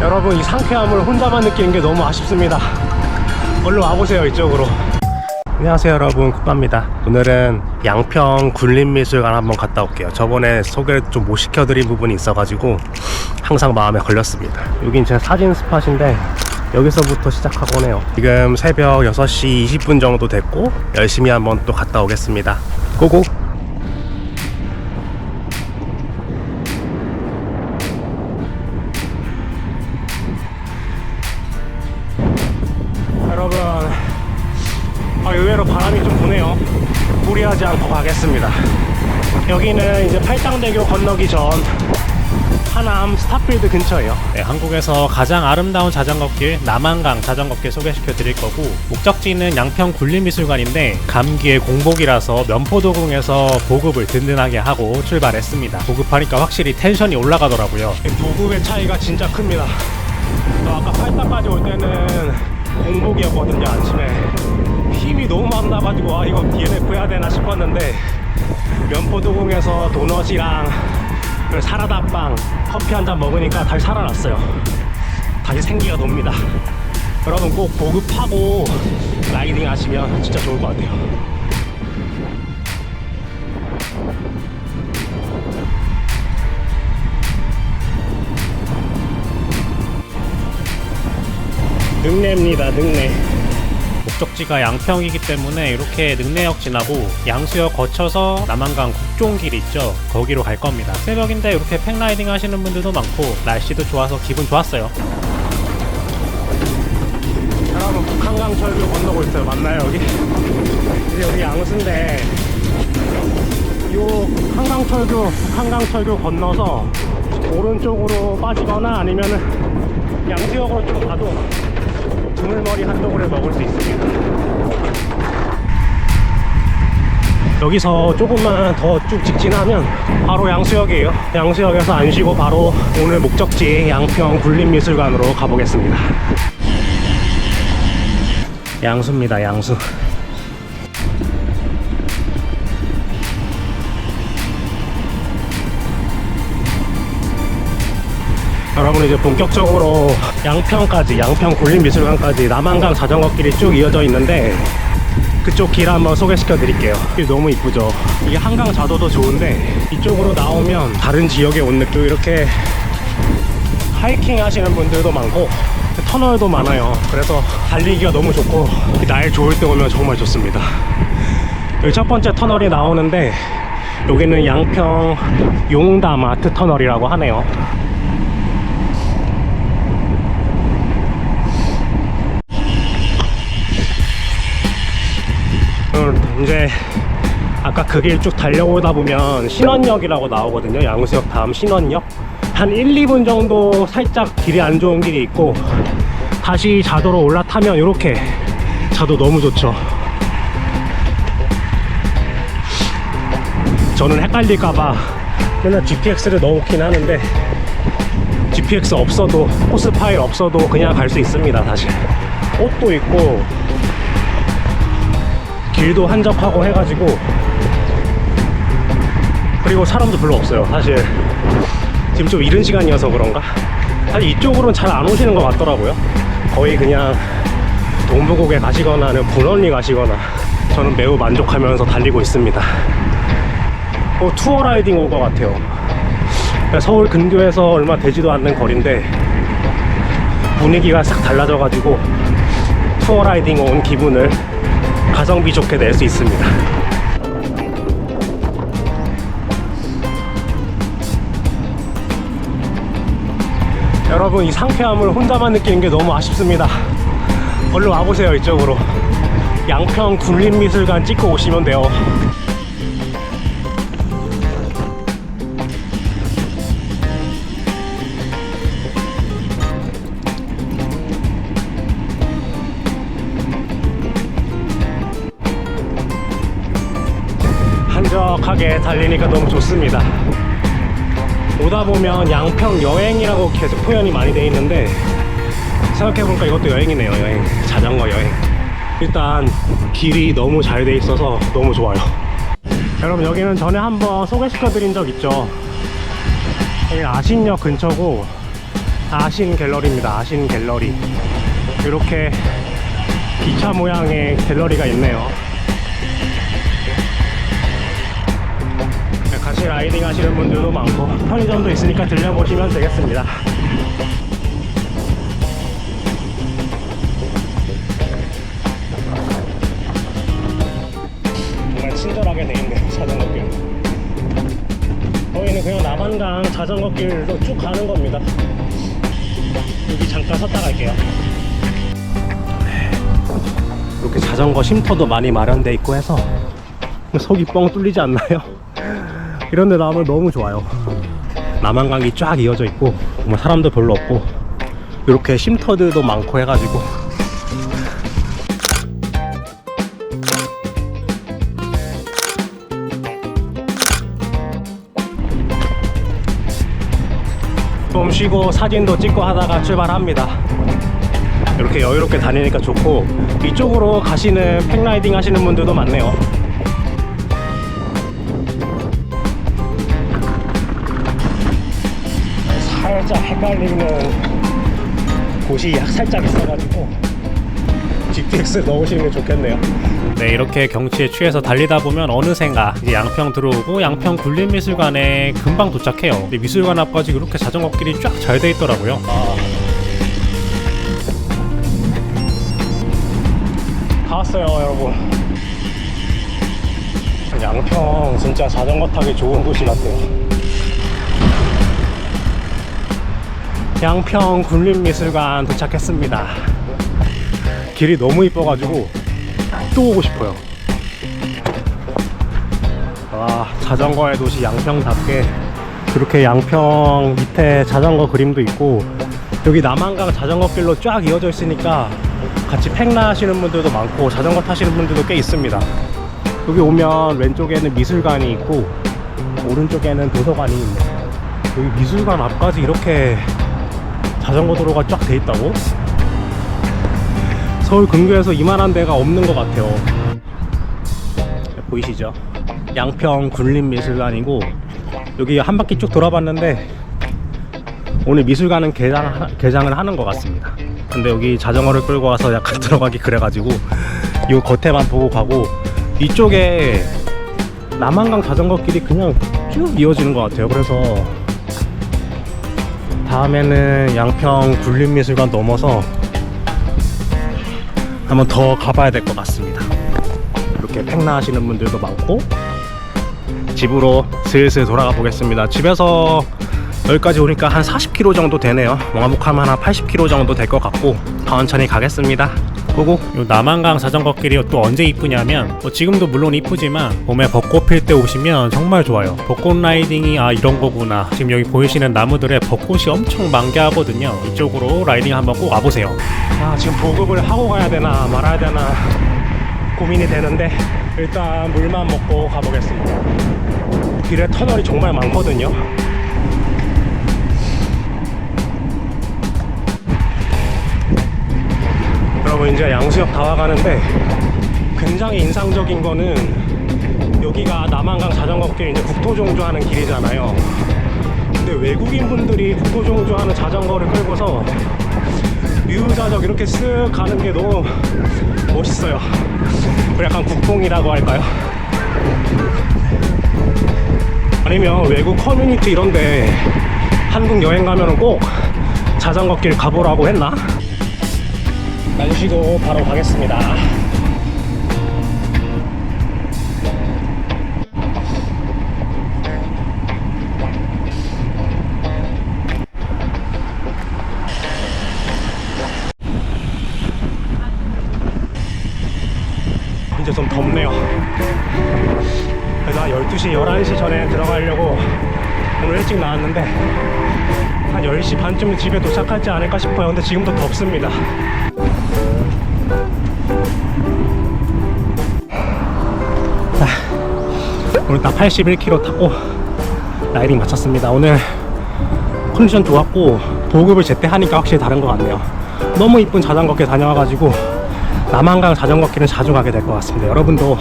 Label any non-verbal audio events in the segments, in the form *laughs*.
여러분 이 상쾌함을 혼자만 느끼는 게 너무 아쉽습니다. 얼른 와보세요 이쪽으로. 안녕하세요 여러분. 국밥입니다. 오늘은 양평 군림미술관 한번 갔다 올게요. 저번에 소개를 좀 못 시켜드린 부분이 있어가지고 항상 마음에 걸렸습니다. 여긴 제 사진 스팟인데 여기서부터 시작하곤 해요. 지금 새벽 6시 20분 정도 됐고 열심히 한번 또 갔다 오겠습니다. 고고 않고 가겠습니다. 여기는 이제 팔당대교 건너기 전 하남 스타필드 근처예요. 네, 한국에서 가장 아름다운 자전거길 남한강 자전거길 소개시켜 드릴 거고 목적지는 양평 군림미술관인데 감기의 공복이라서 면포도궁에서 보급을 든든하게 하고 출발했습니다. 보급하니까 확실히 텐션이 올라가더라고요. 보급의 차이가 진짜 큽니다. 저 아까 팔당까지 올 때는 공복이었거든요, 아침에. 힘이 너무 막 나가지고, 아, 이거 DNF 해야 되나 싶었는데, 면포도궁에서 도넛이랑 그 사라다빵, 커피 한 잔 먹으니까 다시 살아났어요. 다시 생기가 돕니다. 여러분 꼭 보급하고 라이딩 하시면 진짜 좋을 것 같아요. 능내입니다, 능내. 목적지가 양평이기 때문에 이렇게 능내역 지나고 양수역 거쳐서 남한강 국종길 있죠. 거기로 갈 겁니다. 새벽인데 이렇게 팩라이딩 하시는 분들도 많고 날씨도 좋아서 기분 좋았어요. 여러분 북한강 철교 건너고 있어요. 맞나요 여기? 이제 여기 양수인데 요 한강 철교, 북한강 철교 건너서 오른쪽으로 빠지거나 아니면은 양수역으로 좀 가도 두물머리 한동을 먹을 수 있습니다. 여기서 조금만 더 쭉 직진하면 바로 양수역이에요. 양수역에서 안 쉬고 바로 오늘 목적지 양평 군림미술관으로 가보겠습니다. 양수입니다, 양수. 여러분 이제 본격적으로 양평까지 양평 군림미술관까지 남한강 자전거길이 쭉 이어져 있는데 그쪽 길 한번 소개시켜 드릴게요. 길 너무 이쁘죠? 이게 한강 자도도 좋은데 이쪽으로 나오면 다른 지역에 온 느낌 이렇게 하이킹 하시는 분들도 많고 터널도 많아요. 그래서 달리기가 너무 좋고 날 좋을 때 오면 정말 좋습니다. 여기 첫 번째 터널이 나오는데 여기는 양평 용담 아트 터널이라고 하네요 음, 이제 아까 그 길 쭉 달려오다 보면 신원역이라고 나오거든요. 양수역 다음 신원역. 한 1, 2분 정도 살짝 길이 안 좋은 길이 있고 다시 자도로 올라타면 이렇게 자도 너무 좋죠. 저는 헷갈릴까봐 맨날 GPX를 넣어놓긴 하는데 GPX 없어도 코스 파일 없어도 그냥 갈 수 있습니다 사실 옷도 있고 길도 한적하고 해가지고 그리고 사람도 별로 없어요. 사실 지금 좀 이른 시간이어서 그런가? 사실 이쪽으로는 잘 안 오시는 것 같더라고요. 거의 그냥 동부곡에 가시거나 아니면 분원리 가시거나 저는 매우 만족하면서 달리고 있습니다. 어, 투어 라이딩 온것 같아요. 서울 근교에서 얼마 되지도 않는 거리인데 분위기가 싹 달라져 가지고 투어 라이딩 온 기분을 가성비 좋게 낼 수 있습니다. 여러분 이 상쾌함을 혼자만 느끼는 게 너무 아쉽습니다. 얼른 와보세요 이쪽으로. 양평 군림미술관 찍고 오시면 돼요. 한적하게 달리니까 너무 좋습니다. 오다 보면 양평 여행이라고 계속 표현이 많이 돼 있는데 생각해보니까 이것도 여행이네요 여행 자전거 여행 일단 길이 너무 잘 돼 있어서 너무 좋아요 여러분 여기는 전에 한번 소개시켜 드린 적 있죠 여기 아신역 근처고 아신 갤러리입니다. 아신 갤러리. 이렇게 기차 모양의 갤러리가 있네요. 라이딩 하시는 분들도 많고 편의점도 있으니까 들려보시면 되겠습니다. 정말 친절하게 돼 있네요 자전거길. 저희는 그냥 남한강 자전거 길로 쭉 가는 겁니다. 여기 잠깐 섰다 갈게요. 이렇게 자전거 쉼터도 많이 마련돼 있고 해서 속이 뻥 뚫리지 않나요? 이런 데 나면 너무 좋아요. 남한강이 쫙 이어져 있고 정말 사람도 별로 없고 이렇게 쉼터들도 많고 해가지고 좀 쉬고 사진도 찍고 하다가 출발합니다. 이렇게 여유롭게 다니니까 좋고 이쪽으로 가시는 팩라이딩 하시는 분들도 많네요. 살짝 헷갈리는 곳이 약 살짝 있어가지고 GPX *laughs* 넣으시는 게 좋겠네요. 네, 이렇게 경치에 취해서 달리다 보면 어느샌가 이제 양평 들어오고 양평 굴림미술관에 금방 도착해요. 근데 미술관 앞까지 이렇게 자전거 길이 쫙 잘 돼 있더라고요. 아. 다 왔어요, 여러분. 양평 진짜 자전거 타기 좋은 도시 같아요. 양평 굴림미술관 도착했습니다. 길이 너무 이뻐가지고 또 오고 싶어요. 와, 자전거의 도시 양평답게 그렇게 양평 밑에 자전거 그림도 있고 여기 남한강 자전거 길로 쫙 이어져 있으니까 같이 팽라 하시는 분들도 많고 자전거 타시는 분들도 꽤 있습니다. 여기 오면 왼쪽에는 미술관이 있고 오른쪽에는 도서관이 있네요. 여기 미술관 앞까지 이렇게 자전거 도로가 쫙 돼 있다고? 서울 근교에서 이만한 데가 없는 것 같아요. 보이시죠? 양평 굴림미술관이고 여기 한 바퀴 쭉 돌아봤는데 오늘 미술관은 개장, 개장을 하는 것 같습니다. 근데 여기 자전거를 끌고 와서 약간 *laughs* 들어가기 그래가지고 이 겉에만 보고 가고 이쪽에 남한강 자전거 길이 그냥 쭉 이어지는 것 같아요. 그래서 다음에는 양평 굴림미술관 넘어서 한번 더 가봐야 될 것 같습니다. 이렇게 팽나 하시는 분들도 많고 집으로 슬슬 돌아가 보겠습니다. 집에서 여기까지 오니까 한 40km 정도 되네요. 왕복하면 한 80km 정도 될 것 같고 천천히 가겠습니다. 고고. 요 남한강 자전거 길이 또 언제 이쁘냐면 뭐 지금도 물론 이쁘지만 봄에 벚꽃 필 때 오시면 정말 좋아요. 벚꽃 라이딩이 아 이런 거구나. 지금 여기 보이시는 나무들에 벚꽃이 엄청 만개하거든요. 이쪽으로 라이딩 한번 꼭 와보세요. 아, 지금 보급을 하고 가야 되나 말아야 되나 고민이 되는데 일단 물만 먹고 가보겠습니다. 길에 터널이 정말 많거든요. 이제 양수역 다 와가는데 굉장히 인상적인 거는 여기가 남한강 자전거길 이제 국토종주하는 길이잖아요. 근데 외국인 분들이 국토종주하는 자전거를 끌고서 유유자적 이렇게 쓱 가는 게 너무 멋있어요. 그 약간 국뽕이라고 할까요? 아니면 외국 커뮤니티 이런데 한국 여행 가면은 꼭 자전거 길 가보라고 했나? 날 쉬고 바로 가겠습니다. 이제 좀 덥네요. 그래서 한 12시, 11시 전에 들어가려고 오늘 일찍 나왔는데 한 10시 반쯤 집에 도착하지 않을까 싶어요. 근데 지금도 덥습니다. 오늘 딱 81km 타고 라이딩 마쳤습니다. 오늘 컨디션 좋았고 보급을 제때 하니까 확실히 다른 것 같네요. 너무 이쁜 자전거길 다녀와가지고 남한강 자전거길은 자주 가게 될 것 같습니다. 여러분도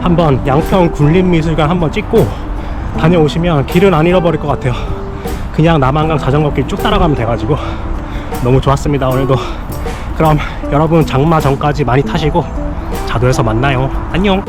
한번 양평 굴림미술관 한번 찍고 다녀오시면 길은 안 잃어버릴 것 같아요. 그냥 남한강 자전거길 쭉 따라가면 돼가지고 너무 좋았습니다 오늘도 그럼 여러분 장마 전까지 많이 타시고 자도에서 만나요 안녕